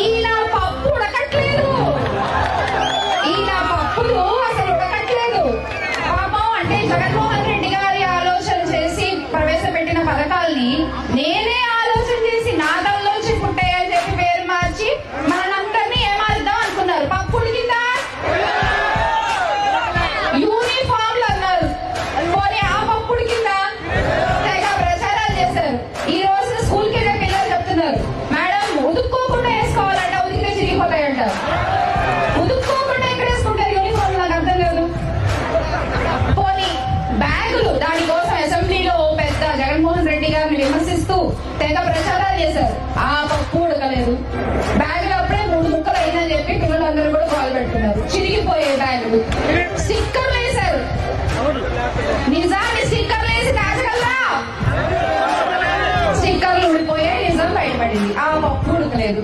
ఈయన పప్పు ఉడకట్లేదు. ఈయన పప్పులు అసలు ఉడకట్లేదు. పాపం అంటే జగన్మోహన్ రెడ్డి గారి ఆలోచన చేసి ప్రవేశపెట్టిన పథకాల్ని తెగ ప్రచారాలు చేశారు. ఆ పప్పు ఉడకలేదు. బ్యాగులు అప్పుడే మూడు ముక్కలు అయిందని చెప్పి పిల్లలందరూ కూడా కాల్ పెట్టుకున్నారు చిరిగిపోయే బ్యాగులు. స్టిక్కర్లు వేశారు. నిజాన్ని స్టిక్కర్లు వేసి దాచగలరా స్టిక్కర్లు ఊడిపోయాయి నిజం బయటపడింది. ఆ పప్పు ఉడకలేదు.